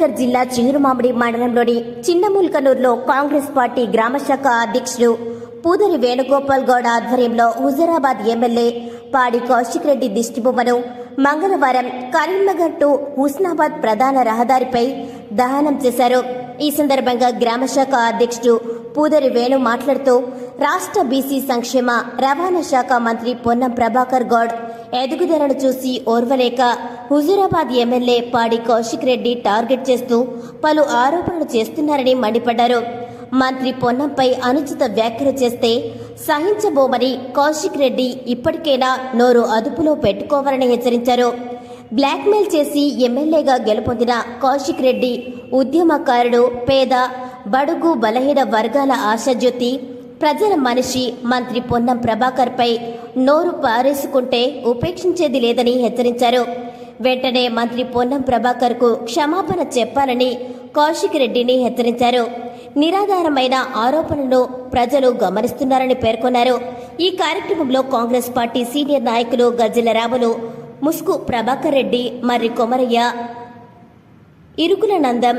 కరీంనగర్ జిల్లా చిగురుమామిడి మండలంలోని చిన్నముల్కనూరులో కాంగ్రెస్ పార్టీ గ్రామశాఖ అధ్యక్షుడు పూదరి వేణుగోపాల్ గౌడ్ ఆధ్వర్యంలో హుజరాబాద్ ఎమ్మెల్యే పాడి కౌశిక్ రెడ్డి దిష్టిబొమ్మను మంగళవారం కరీంనగర్ టు హుస్నాబాద్ ప్రధాన రహదారిపై దహనం చేశారు. ఈ సందర్భంగా గ్రామశాఖ అధ్యక్షుడు పూదరి వేణు మాట్లాడుతూ రాష్ట్ర బీసీ సంక్షేమ రవాణా శాఖ మంత్రి పొన్నం ప్రభాకర్ గౌడ్ ఎదుగుదలను చూసి ఓర్వలేక హుజూరాబాద్ ఎమ్మెల్యే పాడి కౌశిక్ రెడ్డి టార్గెట్ చేస్తూ పలు ఆరోపణలు చేస్తున్నారని మండిపడ్డారు. మంత్రి పొన్నంపై అనుచిత వ్యాఖ్యలు చేస్తే సహించబోమని కౌశిక్ రెడ్డి ఇప్పటికైనా నోరు అదుపులో పెట్టుకోవాలని హెచ్చరించారు. బ్లాక్మెయిల్ చేసి ఎమ్మెల్యేగా గెలుపొందిన కౌశిక్ రెడ్డి ఉద్యమకారుడు పేద బడుగు బలహీన వర్గాల ఆశాజ్యోతి ప్రజల మనిషి మంత్రి పొన్నం ప్రభాకర్పై నోరు పారేసుకుంటే ఉపేక్షించేది లేదని హెచ్చరించారు. వెంటనే మంత్రి పొన్నం ప్రభాకర్కు క్షమాపణ చెప్పాలని కౌశిక్ రెడ్డిని హెచ్చరించారు. నిరాధారమైన ఆరోపణలను ప్రజలు గమనిస్తున్నారని పేర్కొన్నారు. ఈ కార్యక్రమంలో కాంగ్రెస్ పార్టీ సీనియర్ నాయకులు గజ్జల రాములు ముస్కు ప్రభాకర్ రెడ్డి మర్రి కొమరయ్య ఇరుకుల నందం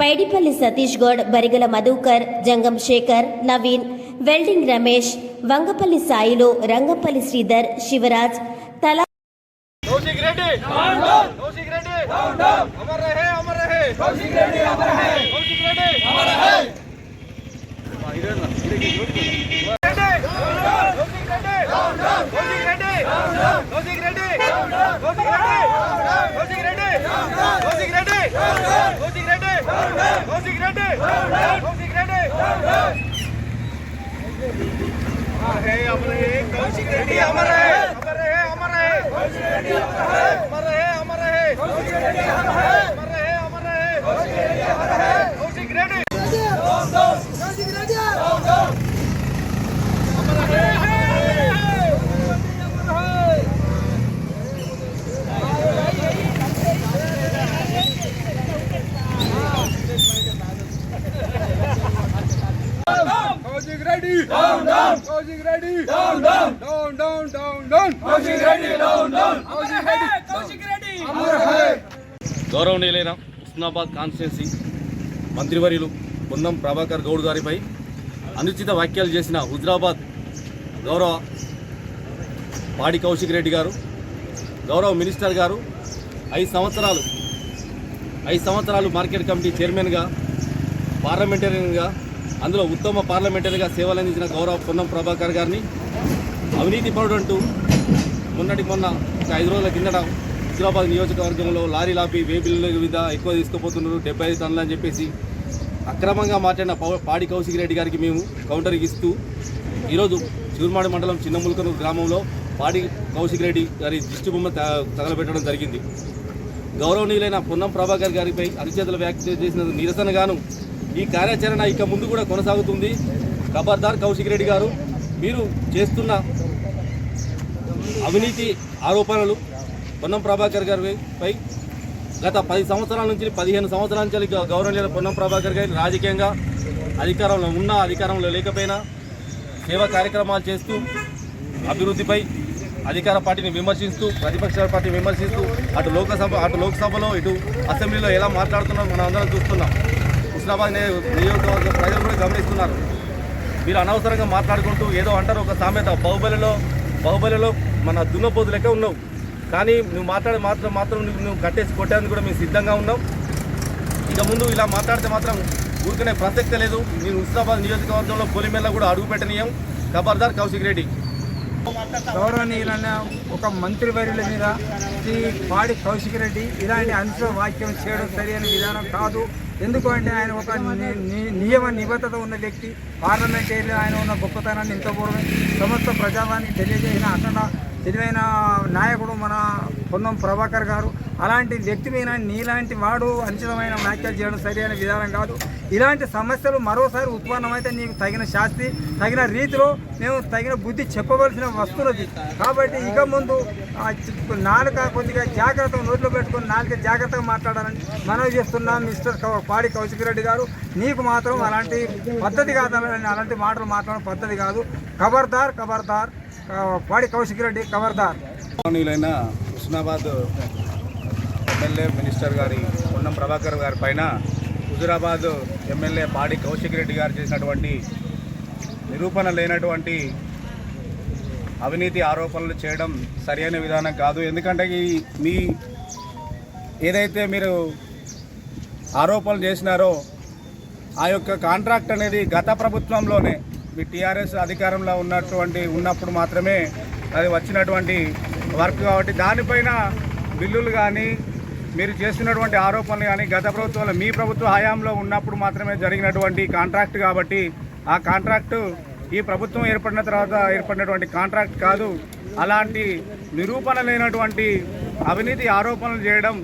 పైడిపల్లి సతీష్ గౌడ్ బరిగల మధుకర్ జంగం శేఖర్ నవీన్ వెల్డింగ్ రమేష్ వంగపల్లి సాయిలు రంగపల్లి శ్రీధర్ శివరాజ్ రెడ్డి. కౌశిక్ రెడ్డి. అమర్ రహే అమర్ రహే. Kaushik Reddy Kojik ready. Down, down. Down, down, down, down. Kojik ready. Down, down. Kojik ready. Kojik ready. Amar hai. గౌరవనీయులైన ఉస్నాబాద్ కాన్స్టిట్యున్సీ మంత్రివర్యులు పొన్నం ప్రభాకర్ గౌడ్ గారిపై అనుచిత వ్యాఖ్యలు చేసిన హుజరాబాద్ గౌరవ పాడి కౌశిక్ రెడ్డి గారు గౌరవ మినిస్టర్ గారు ఐదు సంవత్సరాలు ఐదు సంవత్సరాలు మార్కెట్ కమిటీ చైర్మన్గా పార్లమెంటరీగా అందులో ఉత్తమ పార్లమెంటరీగా సేవలు అందించిన గౌరవ పొన్నం ప్రభాకర్ గారిని అవినీతి పరుడంటూ మొన్నటి మొన్న ఒక ఐదు రోజుల కిందట హుజరాబాద్ నియోజకవర్గంలో లారీ లాపి వేబిల్ల మీద ఎక్కువ తీసుకుపోతున్నారు డెబ్బై ఐదు టన్నులు అని చెప్పేసి అక్రమంగా మాట్లాడిన పాడి కౌశిక్ రెడ్డి గారికి మేము కౌంటర్ ఇస్తూ ఈరోజు చిరుమాడి మండలం చిన్నముల్కనూరు గ్రామంలో పాడి కౌశిక్ రెడ్డి గారి దిష్టి బొమ్మ త- తగలబెట్టడం జరిగింది. గౌరవనీయులైన పొన్నం ప్రభాకర్ గారిపై అరిచేతల వ్యాఖ్య చేసిన నిరసనగాను ఈ కార్యాచరణ ఇక ముందు కూడా కొనసాగుతుంది. ఖబర్దార్ కౌశిక్ రెడ్డి గారు మీరు చేస్తున్న అవినీతి ఆరోపణలు పొన్నం ప్రభాకర్ గారిపై గత పది సంవత్సరాల నుంచి పదిహేను సంవత్సరాల నుంచి గ- పొన్నం ప్రభాకర్ గారి రాజకీయంగా అధికారంలో ఉన్న అధికారంలో లేకపోయినా సేవా కార్యక్రమాలు చేస్తూ అభివృద్ధిపై అధికార పార్టీని విమర్శిస్తూ ప్రతిపక్ష పార్టీని విమర్శిస్తూ అటు లోకసభ అటు లోక్సభలో ఇటు అసెంబ్లీలో ఎలా మాట్లాడుతున్నారో మనం అందరం చూస్తున్నాం. హుస్నాబాద్ నియోజకవర్గ ప్రజలు కూడా గమనిస్తున్నారు. మీరు అనవసరంగా మాట్లాడుకుంటూ ఏదో అంటారు ఒక సామెత బాహుబలిలో బాహుబలిలో మన దున్నపోతు లెక్క ఉన్నావు. కానీ నువ్వు మాట్లాడే మాత్రం మాత్రం నువ్వు కట్టేసి కొట్టేందుకు కూడా మేము సిద్ధంగా ఉన్నాం. ఇక ముందు ఇలా మాట్లాడితే మాత్రం ఊరికనే ప్రసక్తే లేదు. నేను హుస్నాబాద్ నియోజకవర్గంలో పొలిమేళ కూడా అడుగు పెట్టనీయం. ఖబర్దార్ కౌశిక్ రెడ్డి. గౌరవనీయులైన ఒక మంత్రివర్యుల మీద శ్రీ పాడి కౌశిక్ రెడ్డి ఇలాంటి అనుచిత వాక్యం చేయడం సరైన విధానం కాదు. ఎందుకంటే ఆయన ఒక ని- నియమ నిబద్ధత ఉన్న వ్యక్తి. పార్లమెంటరీలో ఆయన ఉన్న గొప్పతనాన్ని ఇంతపూర్వమే సమస్త ప్రజావానికి తెలియజేసిన అఖండ తెలివైన నాయకుడు మన పొన్నం ప్రభాకర్ గారు. అలాంటి వ్యక్తి మీద నీలాంటి వాడు అనుచితమైన వ్యాఖ్యలు చేయడం సరైన విధానం కాదు. ఇలాంటి సమస్యలు మరోసారి ఉత్పన్నమైతే నీకు తగిన శాస్తి తగిన రీతిలో మేము తగిన బుద్ధి చెప్పవలసిన వస్తున్నది కాబట్టి ఇక ముందు నాలుక కొద్దిగా జాగ్రత్త నోట్లో పెట్టుకొని నాలుక జాగ్రత్తగా మాట్లాడాలని మనవి చేస్తున్నాం మిస్టర్ పాడి కౌశిక్ రెడ్డి గారు. నీకు మాత్రం అలాంటి పద్ధతి కాదు అలాంటి అలాంటి మాటలు మాట్లాడడం పద్ధతి కాదు. ఖబర్దార్ ఖబర్దార్ పాడి కౌశిక్ రెడ్డి ఖబర్దార్ కృష్ణాబాద్ ఎమ్మెల్యే మినిస్టర్ గారి పొన్నం ప్రభాకర్ గారి పైన హుజురాబాద్ ఎమ్మెల్యే పాడి కౌశిక్ రెడ్డి గారు చేసినటువంటి నిరూపణ లేనటువంటి అవినీతి ఆరోపణలు చేయడం సరైన విధానం కాదు. ఎందుకంటే ఈ మీ ఏదైతే మీరు ఆరోపణలు చేసినారో ఆ యొక్క కాంట్రాక్ట్ అనేది గత ప్రభుత్వంలోనే మీ టీఆర్ఎస్ అధికారంలో ఉన్నటువంటి ఉన్నప్పుడు మాత్రమే అది వచ్చినటువంటి వర్క్ కాబట్టి దానిపైన బిల్లులు కానీ మీరు చేస్తున్నటువంటి ఆరోపణలు కానీ గత ప్రభుత్వంలో మీ ప్రభుత్వ హయాంలో ఉన్నప్పుడు మాత్రమే జరిగినటువంటి కాంట్రాక్ట్ కాబట్టి ఆ కాంట్రాక్టు ఈ ప్రభుత్వం ఏర్పడిన తర్వాత ఏర్పడినటువంటి కాంట్రాక్ట్ కాదు. అలాంటి నిరూపణ లేనటువంటి అవినీతి ఆరోపణలు చేయడం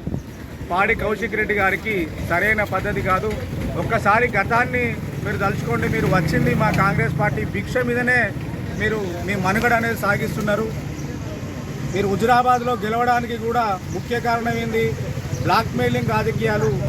పాడి కౌశిక్ రెడ్డి గారికి సరైన పద్ధతి కాదు. ఒక్కసారి గతాన్ని మీరు తలుచుకోండి మీరు వచ్చింది మా కాంగ్రెస్ పార్టీ భిక్ష మీదనే మీరు మీ మనుగడ అనేది సాగిస్తున్నారు. మీరు హుజురాబాద్లో గెలవడానికి కూడా ముఖ్య కారణం ఏంది? బ్లాక్మెయిలింగ్ రాజకీయాలు